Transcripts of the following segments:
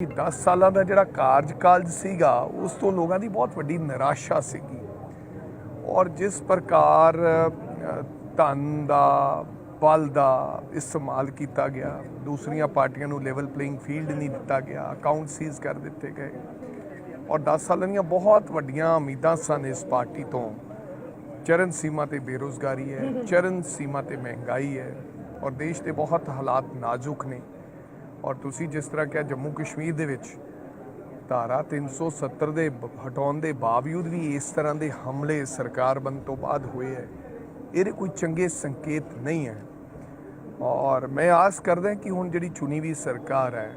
ਕਿ 10 ਸਾਲਾਂ ਦਾ ਜਿਹੜਾ ਕਾਰਜਕਾਲ ਸੀਗਾ, ਉਸ ਤੋਂ ਲੋਕਾਂ ਦੀ ਬਹੁਤ ਵੱਡੀ ਨਿਰਾਸ਼ਾ ਸੀਗੀ। ਔਰ ਜਿਸ ਪ੍ਰਕਾਰ ਧਨ ਦਾ, ਬਲ ਦਾ ਇਸਤੇਮਾਲ ਕੀਤਾ ਗਿਆ, ਦੂਸਰੀਆਂ ਪਾਰਟੀਆਂ ਨੂੰ ਲੈਵਲ ਪਲੇਇੰਗ ਫੀਲਡ ਨਹੀਂ ਦਿੱਤਾ ਗਿਆ ਅਕਾਊਂਟ ਸੀਜ਼ ਕਰ ਦਿੱਤੇ ਗਏ। ਔਰ 10 ਸਾਲਾਂ ਦੀਆਂ ਬਹੁਤ ਵੱਡੀਆਂ ਉਮੀਦਾਂ ਸਨ ਇਸ ਪਾਰਟੀ ਤੋਂ। ਚਰਨ ਸੀਮਾ ਤੇ ਬੇਰੋਜ਼ਗਾਰੀ ਹੈ, ਚਰਨ ਸੀਮਾ ਤੇ ਮਹਿੰਗਾਈ ਹੈ, ਔਰ ਦੇਸ਼ ਦੇ ਬਹੁਤ ਹਾਲਾਤ ਨਾਜ਼ੁਕ ਨੇ। ਔਰ ਤੁਸੀਂ ਜਿਸ ਤਰ੍ਹਾਂ ਕਿਹਾ ਜੰਮੂ ਕਸ਼ਮੀਰ ਦੇ ਵਿੱਚ, ਧਾਰਾ 370 ਦੇ ਹਟਾਉਣ ਦੇ ਬਾਵਜੂਦ ਵੀ ਇਸ ਤਰ੍ਹਾਂ ਦੇ ਹਮਲੇ ਸਰਕਾਰ ਬਣ ਤੋਂ ਬਾਅਦ ਹੋਏ ਹੈ, ਇਹਦੇ ਕੋਈ ਚੰਗੇ ਸੰਕੇਤ ਨਹੀਂ ਹੈ। ਔਰ ਮੈਂ ਆਸ ਕਰਦਾ ਕਿ ਹੁਣ ਜਿਹੜੀ ਚੁਣੀ ਵੀ ਸਰਕਾਰ ਹੈ,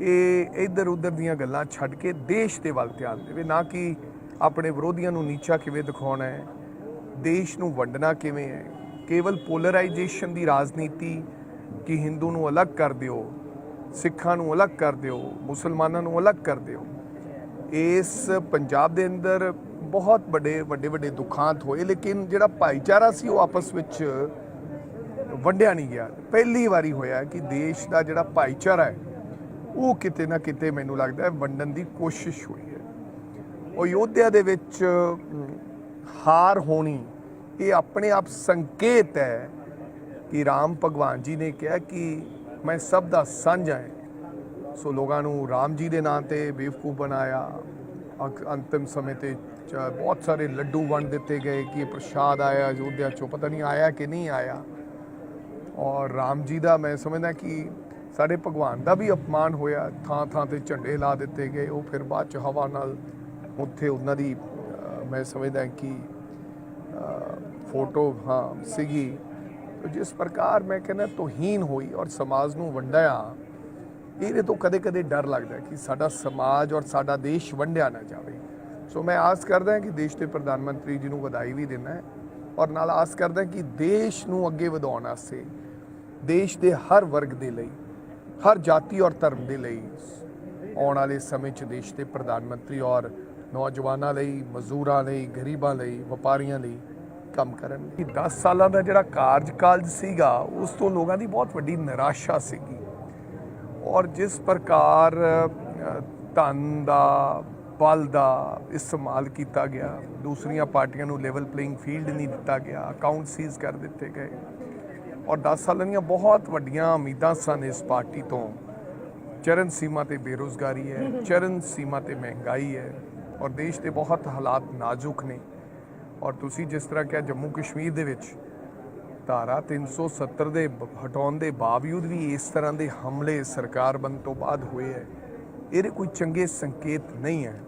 ਇਹ ਇੱਧਰ ਉੱਧਰ ਦੀਆਂ ਗੱਲਾਂ ਛੱਡ ਕੇ ਦੇਸ਼ ਦੇ ਵੱਲ ਧਿਆਨ ਦੇਵੇ, ਨਾ ਕਿ ਆਪਣੇ ਵਿਰੋਧੀਆਂ ਨੂੰ ਨੀਚਾ ਕਿਵੇਂ ਦਿਖਾਉਣਾ ਹੈ, ਦੇਸ਼ ਨੂੰ ਵੰਡਣਾ ਕਿਵੇਂ ਹੈ। ਕੇਵਲ ਪੋਲਰਾਈਜੇਸ਼ਨ ਦੀ ਰਾਜਨੀਤੀ ਕਿ ਹਿੰਦੂ ਨੂੰ ਅਲੱਗ ਕਰ ਦਿਓ, ਸਿੱਖਾਂ ਨੂੰ ਅਲੱਗ ਕਰ ਦਿਓ, ਮੁਸਲਮਾਨਾਂ ਨੂੰ ਅਲੱਗ ਕਰ ਦਿਓ। ਇਸ ਪੰਜਾਬ ਦੇ ਅੰਦਰ ਬਹੁਤ ਵੱਡੇ ਵੱਡੇ ਵੱਡੇ ਦੁਖਾਂਤ ਹੋਏ, ਲੇਕਿਨ ਜਿਹੜਾ ਭਾਈਚਾਰਾ ਸੀ ਉਹ ਆਪਸ ਵਿੱਚ ਵੰਡਿਆ ਨਹੀਂ ਗਿਆ। ਪਹਿਲੀ ਵਾਰੀ ਹੋਇਆ ਕਿ ਦੇਸ਼ ਦਾ ਜਿਹੜਾ ਭਾਈਚਾਰਾ ਹੈ, ਉਹ ਕਿਤੇ ਨਾ ਕਿਤੇ ਮੈਨੂੰ ਲੱਗਦਾ ਹੈ ਵੰਡਣ ਦੀ ਕੋਸ਼ਿਸ਼ ਹੋਈ ਹੈ। ਉਹ ਯੋਧਿਆ ਦੇ ਵਿੱਚ ਹਾਰ ਹੋਣੀ, ਇਹ ਆਪਣੇ ਆਪ ਸੰਕੇਤ ਹੈ ਕਿ ਰਾਮ ਭਗਵਾਨ ਜੀ ਨੇ ਕਿਹਾ ਕਿ ਮੈਂ ਸਭ ਦਾ ਸਾਂਝਾ ਹੈ। ਸੋ ਲੋਕਾਂ ਨੂੰ ਰਾਮ ਜੀ ਦੇ ਨਾਂ ਤੇ ਬੇਵਕੂਫ ਬਣਾਇਆ। ਅਕ- ਅੰਤਿਮ ਸਮੇਂ ਤੇ ਚ- ਬਹੁਤ ਸਾਰੇ ਲੱਡੂ ਵੰਡ ਦਿੱਤੇ ਗਏ ਕਿ ਪ੍ਰਸ਼ਾਦ ਆਇਆ, ਅਯੋਧਿਆ ਚੋਂ, ਪਤਾ ਨਹੀਂ ਆਇਆ ਕਿ ਨਹੀਂ ਆਇਆ। ਔਰ ਰਾਮ ਜੀ ਦਾ ਮੈਂ ਸਮਝਦਾ ਕਿ ਸਾਡੇ ਭਗਵਾਨ ਦਾ ਵੀ ਅਪਮਾਨ ਹੋਇਆ। ਥਾਂ ਥਾਂ ਤੇ ਝੰਡੇ ਲਾ ਦਿੱਤੇ ਗਏ। ਉਹ ਫਿਰ ਬਾਅਦ ਚ ਹਵਾ ਨਾਲ ਉੱਥੇ ਉਹਨਾਂ ਦੀ ਮੈਂ ਸਮਝਦਾ ਕਿ ਫੋਟੋ, ਹਾਂ, ਸੀਗੀ। ਜਿਸ ਪ੍ਰਕਾਰ ਮੈਂ ਕਹਿੰਦਾ ਤੋਹੀਨ ਹੋਈ ਔਰ ਸਮਾਜ ਨੂੰ ਵੰਡਿਆ, ਇਹਦੇ ਤੋਂ ਕਦੇ-ਕਦੇ ਡਰ ਲੱਗਦਾ ਕਿ ਸਾਡਾ ਸਮਾਜ ਔਰ ਸਾਡਾ ਦੇਸ਼ ਵੰਡਿਆ ਨਾ ਜਾਵੇ। ਸੋ ਮੈਂ ਆਸ ਕਰਦਾ ਕਿ ਦੇਸ਼ ਦੇ ਪ੍ਰਧਾਨ ਮੰਤਰੀ ਜੀ ਨੂੰ ਵਧਾਈ ਵੀ ਦਿੰਦਾ ਹੈ ਔਰ ਨਾਲ ਆਸ ਕਰਦਾ ਕਿ ਦੇਸ਼ ਨੂੰ ਅੱਗੇ ਵਧਾਉਣ ਵਾਸਤੇ ਦੇਸ਼ ਦੇ ਹਰ ਵਰਗ ਦੇ ਲਈ, ਹਰ ਜਾਤੀ ਔਰ ਧਰਮ ਦੇ ਲਈ ਆਉਣ ਵਾਲੇ ਸਮੇਂ 'ਚ ਦੇਸ਼ ਦੇ ਪ੍ਰਧਾਨ ਮੰਤਰੀ ਔਰ ਨੌਜਵਾਨਾਂ ਲਈ, ਮਜ਼ਦੂਰਾਂ ਲਈ, ਗਰੀਬਾਂ ਲਈ, ਵਪਾਰੀਆਂ ਲਈ ਕੰਮ ਕਰਨ ਕਿ 10 ਸਾਲਾਂ ਦਾ ਜਿਹੜਾ ਕਾਰਜਕਾਲ ਸੀਗਾ, ਉਸ ਤੋਂ ਲੋਕਾਂ ਦੀ ਬਹੁਤ ਵੱਡੀ ਨਿਰਾਸ਼ਾ ਸੀਗੀ। ਔਰ ਜਿਸ ਪ੍ਰਕਾਰ ਧਨ ਦਾ, ਬਲ ਦਾ ਇਸਤੇਮਾਲ ਕੀਤਾ ਗਿਆ, ਦੂਸਰੀਆਂ ਪਾਰਟੀਆਂ ਨੂੰ ਲੈਵਲ ਪਲੇਇੰਗ ਫੀਲਡ ਨਹੀਂ ਦਿੱਤਾ ਗਿਆ ਅਕਾਊਂਟ ਸੀਜ਼ ਕਰ ਦਿੱਤੇ ਗਏ। ਔਰ 10 ਸਾਲਾਂ ਦੀਆਂ ਬਹੁਤ ਵੱਡੀਆਂ ਉਮੀਦਾਂ ਸਨ ਇਸ ਪਾਰਟੀ ਤੋਂ। ਚਰਨ ਸੀਮਾ ਤੇ ਬੇਰੋਜ਼ਗਾਰੀ ਹੈ, ਚਰਨ ਸੀਮਾ ਤੇ ਮਹਿੰਗਾਈ ਹੈ, ਔਰ ਦੇਸ਼ ਦੇ ਬਹੁਤ ਹਾਲਾਤ ਨਾਜ਼ੁਕ ਨੇ। ਔਰ ਤੁਸੀਂ ਜਿਸ ਤਰ੍ਹਾਂ ਕਿਹਾ ਜੰਮੂ ਕਸ਼ਮੀਰ ਦੇ ਵਿੱਚ, ਧਾਰਾ 370 ਦੇ ਹਟਾਉਣ ਦੇ ਬਾਵਜੂਦ ਵੀ ਇਸ ਤਰ੍ਹਾਂ ਦੇ ਹਮਲੇ ਸਰਕਾਰ ਬਣ ਤੋਂ ਬਾਅਦ ਹੋਏ ਹੈ, ਇਹਦੇ ਕੋਈ ਚੰਗੇ ਸੰਕੇਤ ਨਹੀਂ ਹੈ।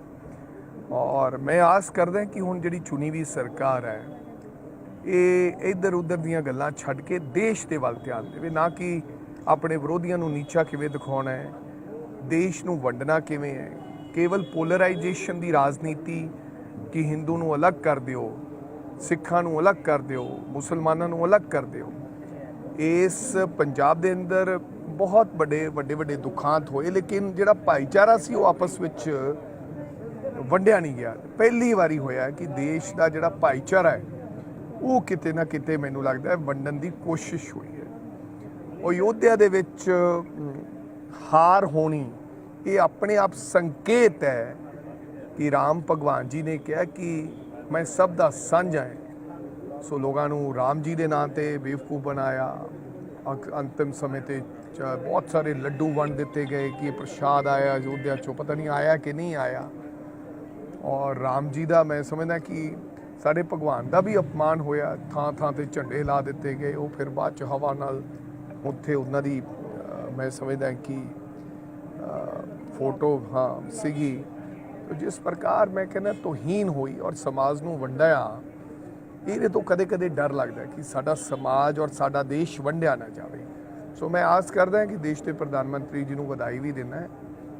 ਔਰ ਮੈਂ ਆਸ ਕਰਦਾ ਕਿ ਹੁਣ ਜਿਹੜੀ ਚੁਣੀ ਵੀ ਸਰਕਾਰ ਹੈ, ਇਹ ਇੱਧਰ ਉੱਧਰ ਦੀਆਂ ਗੱਲਾਂ ਛੱਡ ਕੇ ਦੇਸ਼ ਦੇ ਵੱਲ ਧਿਆਨ ਦੇਵੇ, ਨਾ ਕਿ ਆਪਣੇ ਵਿਰੋਧੀਆਂ ਨੂੰ ਨੀਚਾ ਕਿਵੇਂ ਦਿਖਾਉਣਾ ਹੈ, ਦੇਸ਼ ਨੂੰ ਵੰਡਣਾ ਕਿਵੇਂ ਹੈ। ਕੇਵਲ ਪੋਲਰਾਈਜੇਸ਼ਨ ਦੀ ਰਾਜਨੀਤੀ ਕਿ ਹਿੰਦੂ ਨੂੰ ਅਲੱਗ ਕਰ ਦਿਓ, ਸਿੱਖਾਂ ਨੂੰ ਅਲੱਗ ਕਰ ਦਿਓ, ਮੁਸਲਮਾਨਾਂ ਨੂੰ ਅਲੱਗ ਕਰ ਦਿਓ। ਇਸ ਪੰਜਾਬ ਦੇ ਅੰਦਰ ਬਹੁਤ ਵੱਡੇ ਵੱਡੇ ਵੱਡੇ ਦੁਖਾਂਤ ਹੋਏ, ਲੇਕਿਨ ਜਿਹੜਾ ਭਾਈਚਾਰਾ ਸੀ ਉਹ ਆਪਸ ਵਿੱਚ ਵੰਡਿਆ ਨਹੀਂ ਗਿਆ। ਪਹਿਲੀ ਵਾਰੀ ਹੋਇਆ ਕਿ ਦੇਸ਼ ਦਾ ਜਿਹੜਾ ਭਾਈਚਾਰਾ ਹੈ, ਉਹ ਕਿਤੇ ਨਾ ਕਿਤੇ ਮੈਨੂੰ ਲੱਗਦਾ ਹੈ ਵੰਡਣ ਦੀ ਕੋਸ਼ਿਸ਼ ਹੋਈ ਹੈ। ਉਹ ਯੋਧਿਆ ਦੇ ਵਿੱਚ ਹਾਰ ਹੋਣੀ, ਇਹ ਆਪਣੇ ਆਪ ਸੰਕੇਤ ਹੈ ਕਿ ਰਾਮ ਭਗਵਾਨ ਜੀ ਨੇ ਕਿਹਾ ਕਿ ਮੈਂ ਸਭ ਦਾ ਸਾਂਝਾ ਹੈ। ਸੋ ਲੋਕਾਂ ਨੂੰ ਰਾਮ ਜੀ ਦੇ ਨਾਂ ਤੇ ਬੇਵਕੂਫ ਬਣਾਇਆ। ਅਕ- ਅੰਤਿਮ ਸਮੇਂ ਤੇ ਚ- ਬਹੁਤ ਸਾਰੇ ਲੱਡੂ ਵੰਡ ਦਿੱਤੇ ਗਏ ਕਿ ਪ੍ਰਸ਼ਾਦ ਆਇਆ, ਅਯੋਧਿਆ ਚੋਂ। ਪਤਾ ਨਹੀਂ ਆਇਆ ਕਿ ਨਹੀਂ ਆਇਆ। ਔਰ ਰਾਮ ਜੀ ਦਾ ਮੈਂ ਸਮਝਦਾ ਕਿ ਸਾਡੇ ਭਗਵਾਨ ਦਾ ਵੀ ਅਪਮਾਨ ਹੋਇਆ। ਥਾਂ ਥਾਂ ਤੇ ਝੰਡੇ ਲਾ ਦਿੱਤੇ ਗਏ। ਉਹ ਫਿਰ ਬਾਅਦ ਚ ਹਵਾ ਨਾਲ ਉੱਥੇ ਉਹਨਾਂ ਦੀ ਮੈਂ ਸਮਝਦਾ ਕਿ ਫੋਟੋ, ਹਾਂ, ਸੀਗੀ। ਤੋ ਜਿਸ ਪ੍ਰਕਾਰ ਮੈਂ ਕਹਿੰਦਾ ਤੋਹੀਨ ਹੋਈ ਔਰ ਸਮਾਜ ਨੂੰ ਵੰਡਿਆ, ਇਹਦੇ ਤੋਂ ਕਦੇ-ਕਦੇ ਡਰ ਲੱਗਦਾ ਕਿ ਸਾਡਾ ਸਮਾਜ ਔਰ ਸਾਡਾ ਦੇਸ਼ ਵੰਡਿਆ ਨਾ ਜਾਵੇ। ਸੋ ਮੈਂ ਆਸ ਕਰਦਾ ਕਿ ਦੇਸ਼ ਦੇ ਪ੍ਰਧਾਨ ਮੰਤਰੀ ਜੀ ਨੂੰ ਵਧਾਈ ਵੀ ਦਿੰਦਾ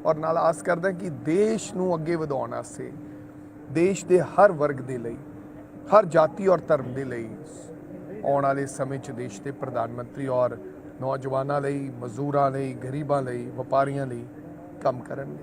ਔਰ ਨਾਲ ਆਸ ਕਰਦਾ ਕਿ ਦੇਸ਼ ਨੂੰ ਅੱਗੇ ਵਧਾਉਣ ਵਾਸਤੇ ਦੇਸ਼ ਦੇ ਹਰ ਵਰਗ ਦੇ ਲਈ, ਹਰ ਜਾਤੀ ਔਰ ਧਰਮ ਦੇ ਲਈ ਆਉਣ ਵਾਲੇ ਸਮੇਂ 'ਚ ਦੇਸ਼ ਦੇ ਪ੍ਰਧਾਨ ਮੰਤਰੀ ਔਰ ਨੌਜਵਾਨਾਂ ਲਈ, ਮਜ਼ਦੂਰਾਂ ਲਈ, ਗਰੀਬਾਂ ਲਈ, ਵਪਾਰੀਆਂ ਲਈ ਕੰਮ ਕਰਨਗੇ।